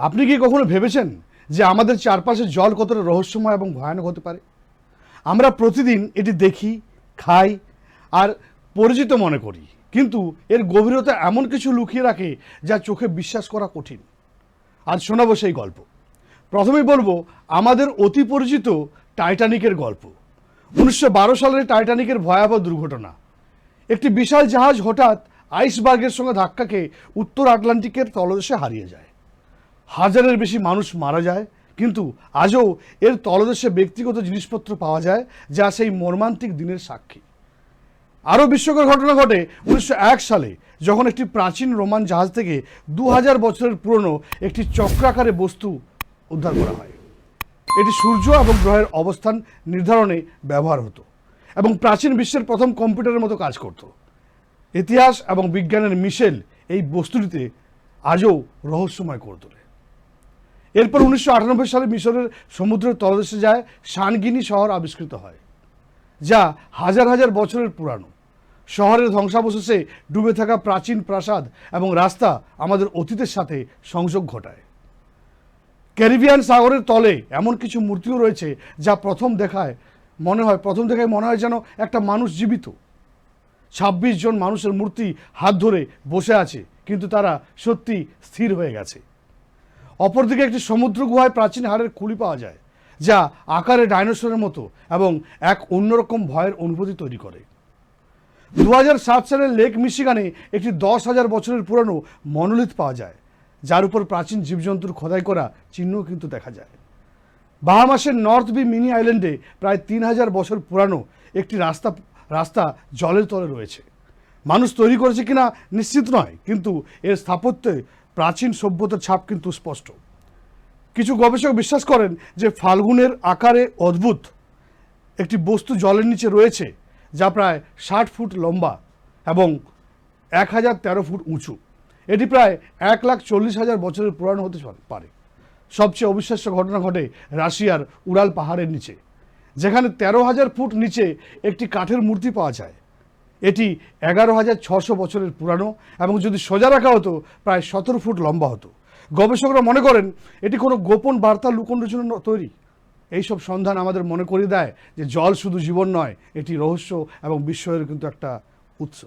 আপনি কি কখনো ভেবেছেন যে আমাদের চারপাশে জল কতটা রহস্যময় এবং ভয়ানক হতে পারে? আমরা প্রতিদিন এটি দেখি, খাই আর পরিচিত মনে করি। কিন্তু এর গভীরতা এমন কিছু লুকিয়ে রাখে যা চোখে বিশ্বাস করা কঠিন। আজ শোনাবো সেই গল্প। প্রথমেই বলব, আমাদের অতি পরিচিত টাইটানিকের গল্প। উনিশশো বারো সালের টাইটানিকের ভয়াবহ দুর্ঘটনা। একটি বিশাল জাহাজ হঠাৎ আইসবার্গের সঙ্গে ধাক্কা খেয়ে উত্তর আটলান্টিকের তলদেশে হারিয়ে যায়। হাজারের বেশি মানুষ মারা যায়, কিন্তু আজও এর তলদেশে ব্যক্তিগত জিনিসপত্র পাওয়া যায় যা সেই মর্মান্তিক দিনের সাক্ষী। আরও বিশ্বকর ঘটনা ঘটে উনিশশো এক সালে, যখন একটি প্রাচীন রোমান জাহাজ থেকে দু হাজার বছরের পুরনো একটি চক্রাকারে বস্তু উদ্ধার করা হয়। এটি সূর্য এবং গ্রহের অবস্থান নির্ধারণে ব্যবহার হতো এবং প্রাচীন বিশ্বের প্রথম কম্পিউটারের মতো কাজ করত। ইতিহাস এবং বিজ্ঞানের মিশেল এই বস্তুটিতে আজও রহস্যময় করে তোলে। এরপর উনিশশো আটানব্বই সালে মিশরের সমুদ্রের তলদেশে যায় শানগিনি শহর আবিষ্কৃত হয়, যা হাজার হাজার বছরের পুরানো। শহরের ধ্বংসাবশেষে ডুবে থাকা প্রাচীন প্রাসাদ এবং রাস্তা আমাদের অতীতের সাথে সংযোগ ঘটায়। ক্যারিবিয়ান সাগরের তলে এমন কিছু মূর্তিও রয়েছে যা প্রথম দেখায়, মনে হয়, প্রথম দেখায় মনে হয় যেন একটা মানুষ জীবিত। ছাব্বিশ জন মানুষের মূর্তি হাত ধরে বসে আছে, কিন্তু তারা সত্যি স্থির হয়ে গেছে। অপরদিকে একটি সমুদ্র গুহায় প্রাচীন হাড়ের খুলি পাওয়া যায়, যা আকারে ডাইনোসরের মতো এবং এক অন্যরকম ভয়ের অনুভূতি তৈরি করে। দু সাত সালের লেক মিশিগানে একটি দশ হাজার বছরের পুরনো মনোলিথ পাওয়া যায়, যার উপর প্রাচীন জীবজন্তুর খোদাই করা চিহ্ন কিন্তু দেখা যায়। বাহামাসের নর্থ বি মিনি আইল্যান্ডে প্রায় তিন হাজার বছর পুরানো একটি রাস্তা রাস্তা জলের তলে রয়েছে। মানুষ তৈরি করেছে কিনা নিশ্চিত নয়, কিন্তু এর স্থাপত্যে প্রাচীন সভ্যতার ছাপ কিন্তু স্পষ্ট। কিছু গবেষক বিশ্বাস করেন যে ফাল্গুনের আকারে অদ্ভুত একটি বস্তু জলের নিচে রয়েছে, যা প্রায় ষাট ফুট লম্বা এবং এক হাজার তেরো ফুট উঁচু। এটি প্রায় এক লাখ চল্লিশ হাজার বছরের পুরানো হতে পারে সবচেয়ে অবিশ্বাস্য ঘটনা ঘটে রাশিয়ার উড়াল পাহাড়ের নিচে, যেখানে তেরো হাজার ফুট নিচে একটি কাঠের মূর্তি পাওয়া যায়। এটি এগারো হাজার ছশো বছরের পুরানো এবং যদি সোজা রাখা হতো, প্রায় সতেরো ফুট লম্বা হতো। গবেষকরা মনে করেন এটি কোনো গোপন বার্তা লুকোনোর জন্য তৈরি। এইসব সন্ধান আমাদের মনে করিয়ে দেয় যে জল শুধু জীবন নয়, এটি রহস্য এবং বিস্ময়ের কিন্তু একটা উৎস।